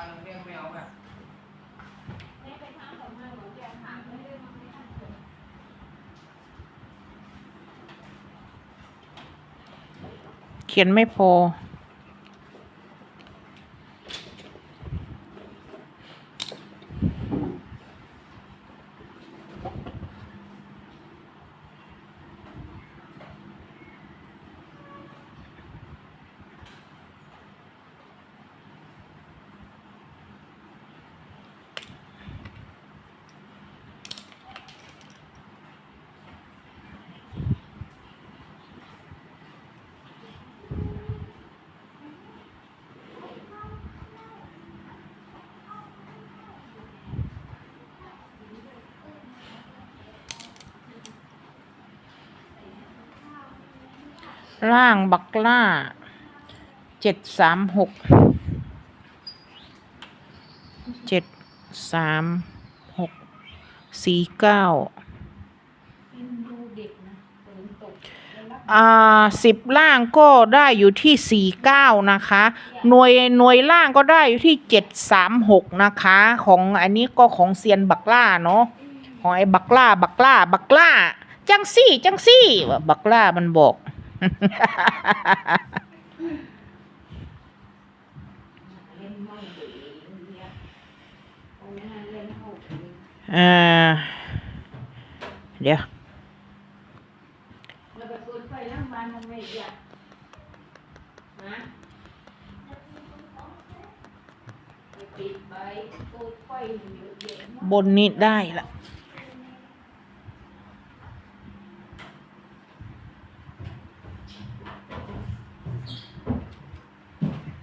าลงเรียงไม่เอาแบบเขียนไม่พอ ร่างบักล่าเจ็ดสามหกเจ็ดสามหกสี่เก้าอ่าสิบล่างก็ได้อยู่ที่สี่เก้านะคะ หน่วยหน่วยล่างก็ได้อยู่ที่เจ็ดสามหกนะคะ ของอันนี้ก็ของเซียนบักล่าเนาะของไอ้บักล่าบักล่าบักล่า จังซี่ จังซี่ บักล่ามันบอก เดี๋ยวแล้วก็เปิดไฟล้างบ้านทำไมอีกอะเปิดไฟมันเยอะแยะมาก บนนี้ได้ละ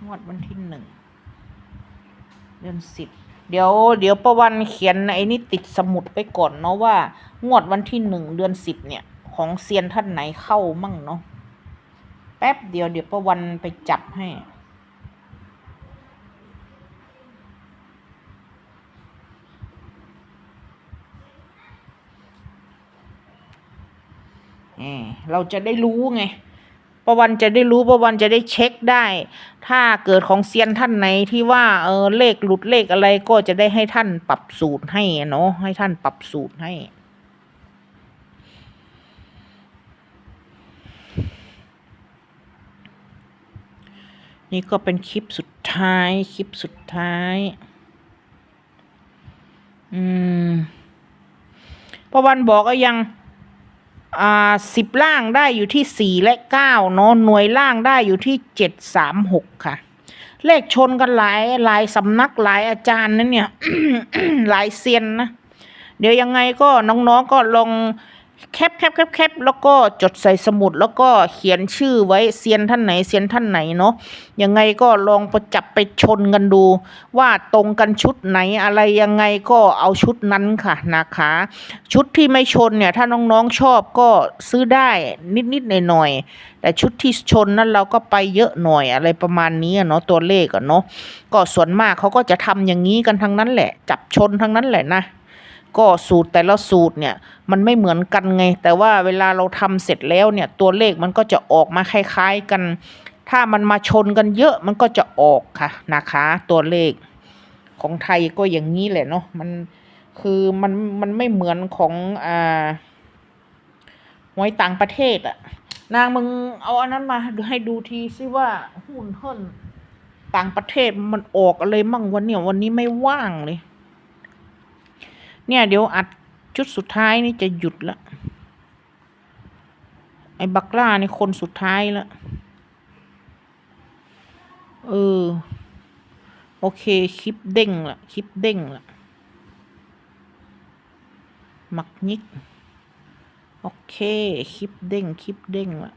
งวดวันที่หนึ่งเดือนสิบเดี๋ยวเดี๋ยวประวันเขียนไอ้นี่ติดสมุดไปก่อนเนาะว่า งวดวันที่หนึ่งเดือนสิบเนี่ย ของเซียนท่านไหนเข้ามั่งเนาะแป๊บเดียวเดี๋ยวประวันไปจับให้เออเราจะได้รู้ไง ประวันจะได้รู้ประวันจะได้เช็คได้ ถ้าเกิดของเซียนท่านไหนที่ว่าเออเลขหลุดเลขอะไรก็จะได้ให้ท่านปรับสูตรให้เนาะให้ท่านปรับสูตรให้นี่ก็เป็นคลิปสุดท้าย คลิปสุดท้าย อืมประวันบอกก็ยัง อ่าสิบล่างได้อยู่ที่สี่และเก้าเนาะหน่วยล่างได้อยู่ที่เจ็ดสามหกค่ะ เลขชนกันหลายหลายสำนักหลายอาจารย์นะเนี่ย หลายเซียนนะ เดี๋ยวยังไงก็น้องๆก็ลอง แคปแคปแคปแคปแล้วก็จดใส่สมุดแล้วก็เขียนชื่อไว้เซียนท่านไหนเซียนท่านไหนเนาะยังไงก็ลองประจับไปชนกันดู ว่าตรงกันชุดไหนอะไรยังไงก็เอาชุดนั้นค่ะนะคะ ชุดที่ไม่ชนเนี่ย ถ้าน้องๆชอบก็ซื้อได้นิดๆหน่อยๆแต่ชุดที่ชนนั้นเราก็ไปเยอะหน่อยอะไรประมาณนี้เนาะตัวเลขอะเนาะก็ส่วนมากเขาก็จะทำอย่างนี้กันทั้งนั้นแหละ จับชนทั้งนั้นแหละนะ ก็สูตรแต่ละสูตรเนี่ยมันไม่เหมือนกันไง แต่ว่าเวลาเราทำเสร็จแล้วเนี่ยตัวเลขมันก็จะออกมาคล้ายๆกัน ถ้ามันมาชนกันเยอะมันก็จะออกค่ะนะคะ ตัวเลขของไทยก็อย่างนี้แหละเนาะมันคือมันมันไม่เหมือนของอ่าหวยต่างประเทศอะนางมึงเอาอันนั้นมาให้ดูทีซิว่าหุ้นเฮิรนต่างประเทศมันออกอะไรมั่งวันเนี่ยวันนี้ไม่ว่างเลย เนี่ยเดี๋ยวอัดชุดสุดท้ายนี่จะหยุดละ ไอ้บักล่านี่คนสุดท้ายละเออ โอเค คลิปเด้งละคลิปเด้งละมักนิก โอเค คลิปเด้ง คลิปเด้งละ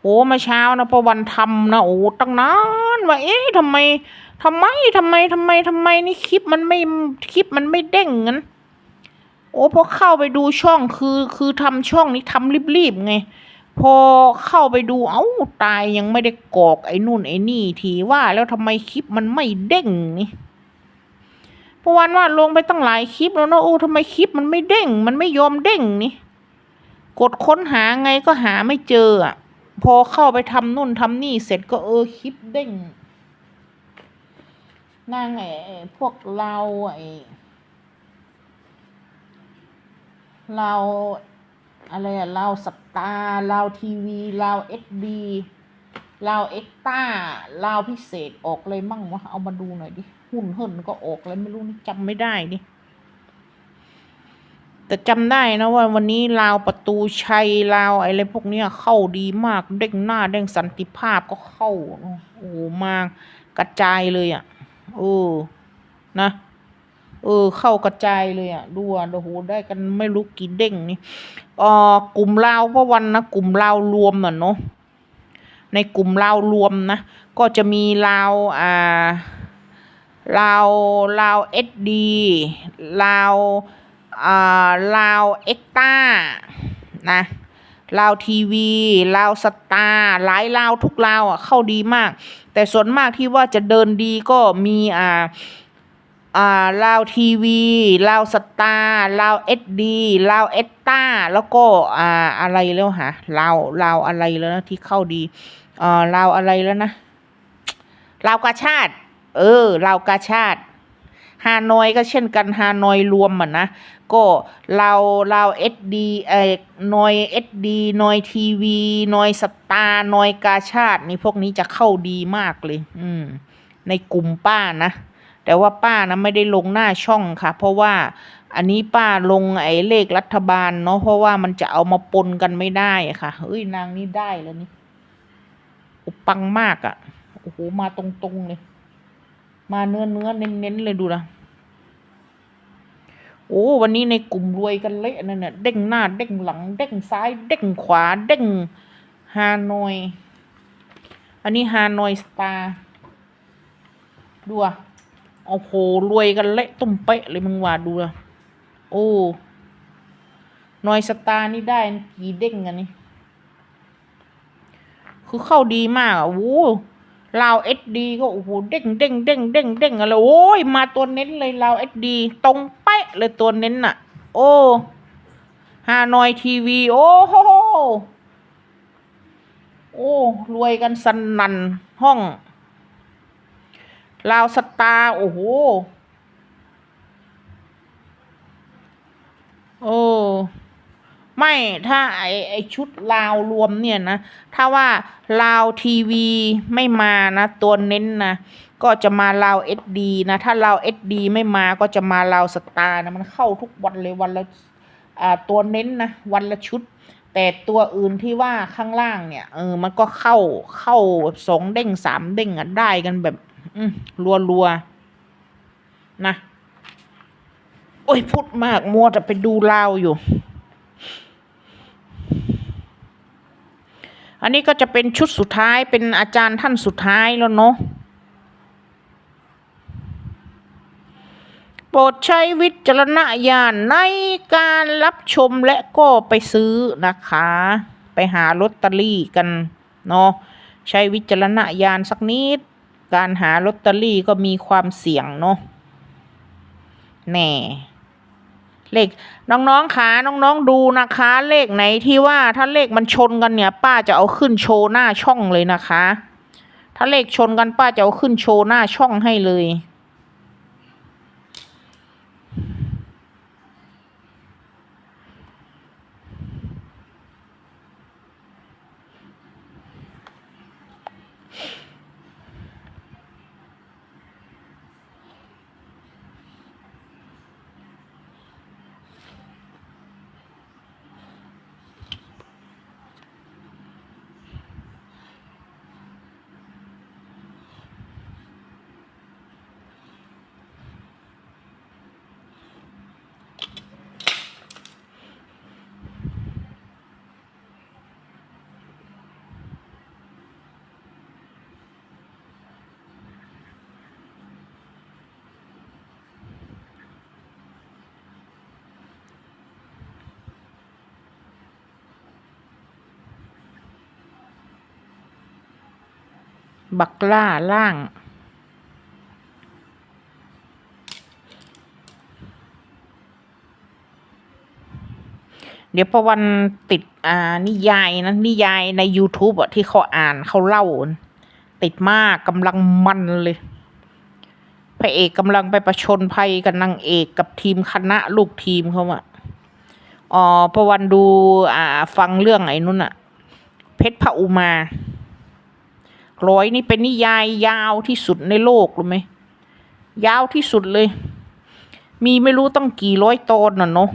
โอ้มาเช้านะประวันทำนะ โอ้ ตั้งนาน ว่า เอ๊ะทำไมทำไมทำไมทำไมทำไมนี่คลิปมันไม่คลิปมันไม่เด้งงั้น โอ้พอเข้าไปดูช่องคือคือทำช่องนี้ทำรีบๆไง พอเข้าไปดูเอ้าตายยังไม่ได้กอกไอ้นู่นไอ้นี่ ทีว่าแล้วทำไมคลิปมันไม่เด้งนี่เพระวันว่าลงไปตั้งหลายคลิปแล้วนะโอ้ทำไมคลิปมันไม่เด้ง มันไม่ยอมเด้งนี่ กดค้นหาไงก็หาไม่เจออะ พอเข้าไปทำนู่นทำนี่เสร็จก็เออคลิปเด้งนั่งไอ้พวกเราไอ้เราอะไรอะเราสตาร์เราทีวีเราเอสดีเราเอ็กต้าเราพิเศษออกเลยมั่งวะเอามาดูหน่อยดิ หุ่นเหินก็ออกเลยไม่รู้นี่จำไม่ได้ดิ แต่จำได้นะว่าวันนี้ลาวประตูชัยลาวอะไรพวกเนี้ยเข้าดีมากเด้งหน้าเด้งสันติภาพก็เข้าโอ้มากระจายเลยอะเออนะเออเข้ากระจายเลยอะดูอะโอ้โหได้กันไม่รู้กี่เด้งนี่เอ่อกลุ่มลาวเพราะวันนะกลุ่มลาวรวมอะเนาะในกลุ่มลาวรวมนะ ก็จะมีลาวอ่าลาวลาวเอสดีลาวอ่า ลาวเอ็กต้านะลาวทีวีลาวสตาร์หลายลาวทุกลาวอะเข้าดีมาก แต่ส่วนมากที่ว่าจะเดินดีก็มีอ่าอ่าลาวทีวีลาวสตาร์ลาวเอสดีลาวเอ็กต้าแล้วก็อ่าอะไรแล้วฮะลาวลาวอะไรแล้วนะที่เข้าดีอ่าลาวอะไรแล้วนะลาวกาชาติ เออลาวกาชาติ ฮานอยก็เช่นกันฮานอยรวมอะนะ ก็เราเราเอสดีเอ่อนอยเอสดีนอยทีวีนอยสตาร์นอยกาชาตินี่พวกนี้จะเข้าดีมากเลย อืม ในกลุ่มป้านะ แต่ว่าป้านะไม่ได้ลงหน้าช่องค่ะ เพราะว่าอันนี้ป้าลงไอ้เลขรัฐบาลเนาะเพราะว่ามันจะเอามาปนกันไม่ได้ค่ะเฮ้ยนางนี่ได้แล้วนี่อุปังมากอะ่ะโอ้โหมาตรงๆเลย มาเนื้อเนื้อเน้นๆเลยดูนะ โอ้ วันนี้ในกลุ่มรวยกันเละนั่นเนี่ยเด้งหน้า เด้งหลัง เด้งซ้าย เด้งขวา เด้งฮานอย อันนี้ฮานอยสตาร์ดูอะโอ้โหรวยกันเละตุ้มเป๊ะเลยมึงว่าดูอะโอ้นอยสตาร์นี่ได้กี่เด้งกันนี่ คือเข้าดีมากอะโอ้ลาวเอ ดีก็โอ้โหเด้งเด้งเด้งเด้งเด้งอะไรโอ้ยมาตัวเน้นเลยลาวเอสดีตรงเป๊ะเลยตัวเน้นน่ะ โอ้ฮานอยทีวี โอ้โหโอ้รวยกันสนันห้องลาวสตาร์โอ้โหโอ้ ไม่ถ้าไอไอชุดลาวรวมเนี่ยนะ ถ้าว่าลาวทีวีไม่มานะ ตัวเน้นนะ ก็จะมาลาวเอสดีนะ ถ้าลาวเอสดีไม่มาก็จะมาลาวสตาร์นะ มันเข้าทุกวันเลยวันละอ่าตัวเน้นนะ วันละชุด แต่ตัวอื่นที่ว่าข้างล่างเนี่ยเออมันก็เข้าเข้าสองเด้งสามเด้งอะได้กันแบบอืมรัวรัวนะ โอ้ยพูดมากมัวแต่ไปดูลาวอยู่ อันนี้ก็จะเป็นชุดสุดท้ายเป็นอาจารย์ท่านสุดท้ายแล้วเนาะโปรดใช้วิจารณญาณในการรับชมและก็ไปซื้อนะคะ ไปหาลอตเตอรี่กันเนาะใช้วิจารณญาณสักนิด การหาลอตเตอรี่ก็มีความเสี่ยงเนาะแน่ เลขน้องๆคะน้องๆดูนะคะ เลขไหนที่ว่าถ้าเลขมันชนกันเนี่ย ป้าจะเอาขึ้นโชว์หน้าช่องเลยนะคะ ถ้าเลขชนกันป้าจะเอาขึ้นโชว์หน้าช่องให้เลย บักล่าล่าง เดี๋ยวประวันติดอ่านิยายนะนิยายใน YouTube อะที่เขาอ่านเขาเล่า ติดมากกำลังมันเลยพระเอกกำลังไปประชนภัยกับนางเอกกับทีมคณะลูกทีมเขาอะอ๋อประวันดูอ่าฟังเรื่องไอ้นู่นอะเพชรพระอุมา ร้อยนี่เป็นนิยายยาวที่สุดในโลกรู้ไหมยาวที่สุดเลย มีไม่รู้ตั้งกี่ร้อยตอนน่ะเนาะ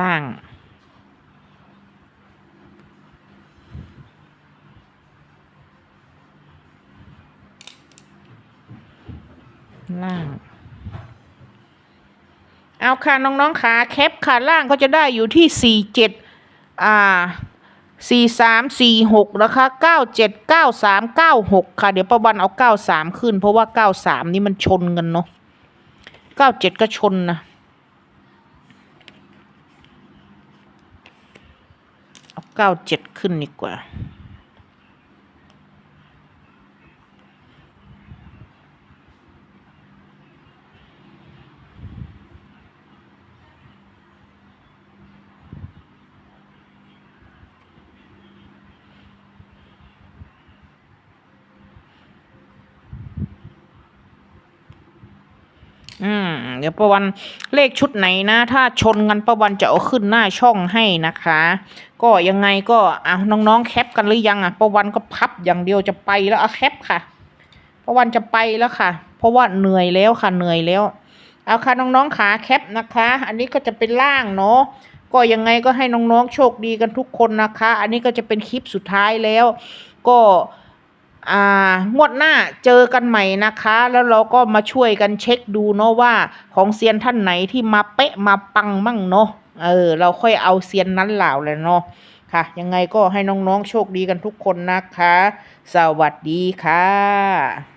ล่าง ล่าง เอาค่ะน้องๆขาแคปค่ะล่างก็จะได้อยู่ที่สี่เจ็ดอ่าสี่สามสี่หกนะคะเก้าเจ็ดเก้าสามเก้าหกค่ะ เดี๋ยวประวันเอาเก้าสามขึ้น เพราะว่าเก้าสามนี่มันชนกันเนาะเก้าเจ็ดก็ชนนะเอาเก้าเจ็ดขึ้นดีกว่า อืมเดี๋ยวประวันเลขชุดไหนนะ ถ้าชนกันประวันจะเอาขึ้นหน้าช่องให้นะคะ ก็ยังไงก็เอะน้องๆแคปกันหรือยังอะประวันก็พับอย่างเดียวจะไปแล้วเอาแคปค่ะประวันจะไปแล้วค่ะ เพราะว่าเหนื่อยแล้วค่ะเหนื่อยแล้ว เอาค่ะน้องๆขาแคปนะคะ อันนี้ก็จะเป็นล่างเนาะก็ยังไงก็ให้น้องๆโชคดีกันทุกคนนะคะ อันนี้ก็จะเป็นคลิปสุดท้ายแล้ว ก็ อ่างวดหน้าเจอกันใหม่นะคะ แล้วเราก็มาช่วยกันเช็คดูเนาะว่าของเซียนท่านไหนที่มาเป๊ะมาปังมั่งเนาะเออ เราค่อยเอาเซียนนั้นเหล่าเลยเนาะค่ะ ยังไงก็ให้น้องๆโชคดีกันทุกคนนะคะ สวัสดีค่ะ